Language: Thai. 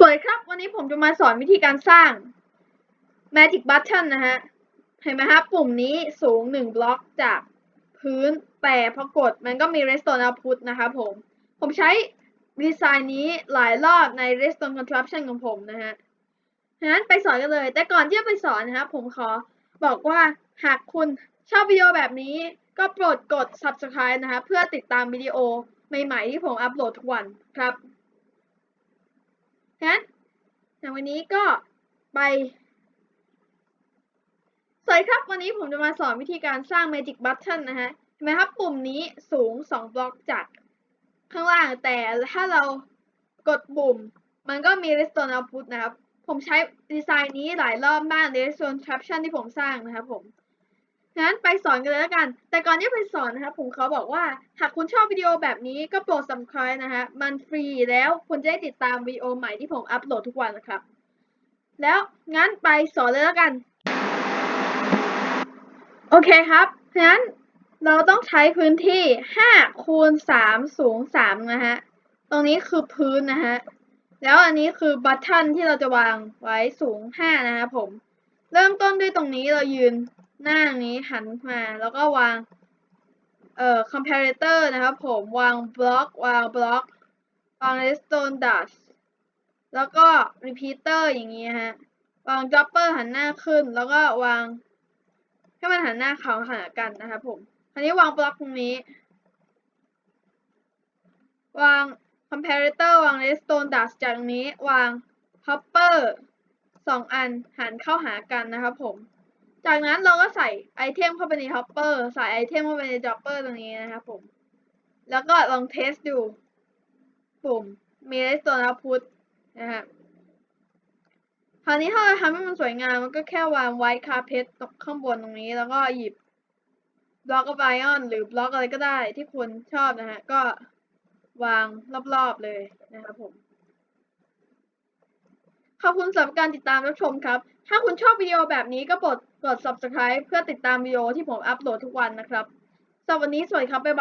สวัสดีครับ วันนี้ผมจะมาสอนวิธีการสร้าง Magic Button นะฮะ เห็นไหมครับปุ่มนี้สูงหนึ่งบล็อกจากพื้น แต่พอกดมันก็มี Redstone Output นะครับผม ผมใช้ดีไซน์นี้หลายรอบใน Redstone Contraption ของผมนะฮะงั้นไปสอนกันเลย แต่ก่อนที่จะไปสอนนะครับผมขอบอกว่าหากคุณชอบวิดีโอแบบนี้ ก็โปรดกด Subscribe นะครับเพื่อติดตามวิดีโอใหม่ๆที่ผมอัปโหลดทุกวันครับ งั้นในวันนี้ก็ไป สวัสดีครับ วันนี้ผมจะมาสอนวิธีการสร้าง Magic Button นะฮะ เห็นไหมครับปุ่มนี้สูง 2 บล็อกจากข้างล่าง แต่ถ้าเรากดปุ่ม มันก็มี Redstone Output นะครับ ผมใช้ดีไซน์นี้หลายรอบมาก Redstone Caption ที่ผมสร้างนะครับผม งั้นไปสอนกันเลยแล้วกัน แต่ก่อนที่ไปสอนนะครับผมเขาบอกว่า หากคุณชอบวิดีโอแบบนี้ก็โปรด subscribe นะฮะมันฟรีแล้วคุณจะได้ติดตามวิดีโอใหม่ที่ผมอัปโหลดทุกวันนะครับ แล้วงั้นไปสอนเลยแล้วกัน โอเคครับ งั้นเราต้องใช้พื้นที่5คูณ3สูง3นะฮะ ตรงนี้คือพื้นนะฮะ แล้วอันนี้คือบัตทันที่เราจะวางไว้สูง5นะครับผม เริ่มต้นด้วยตรงนี้เรายืนหน้านี้หันมาแล้วก็วางเอ่อ comparator นะครับผมวางบล็อกวางบล็อกวาง redstone dust แล้วก็ repeater อย่างนี้ฮะวาง dropper หันหน้าขึ้น แล้วก็วางให้มันหันหน้าเขาหากันนะครับผมอันนี้วางบล็อกตรงนี้ วาง comparator วาง redstone dust จากตรงนี้วาง hopper สองอันหันเข้าหากันนะครับผม จากนั้นเราก็ใส่ไอเทมเข้าไปใน hopper ใส่ไอเทมเข้าไปใน dropper ตรงนี้นะครับผม แล้วก็ลองเทสดู ปุ่มมี redstone output นะฮะคราวนี้ถ้าเราทำให้มันสวยงามมันก็แค่วาง white carpet ตรงข้างบนตรงนี้แล้วก็หยิบ block of iron หรือบล็อกอะไรก็ได้ที่คุณชอบนะฮะ ก็วางรอบๆเลยนะครับผม อบคุณสำหรับการติดตามรับชมครับ ถ้าคุณชอบวิดีโอแบบนี้ก็โปรดกด subscribe เพื่อติดตามวิดีโอที่ผมอัปโหลดทุกวันนะครับสำหรับวันนี้สวัสดีครับ บ๊ายบาย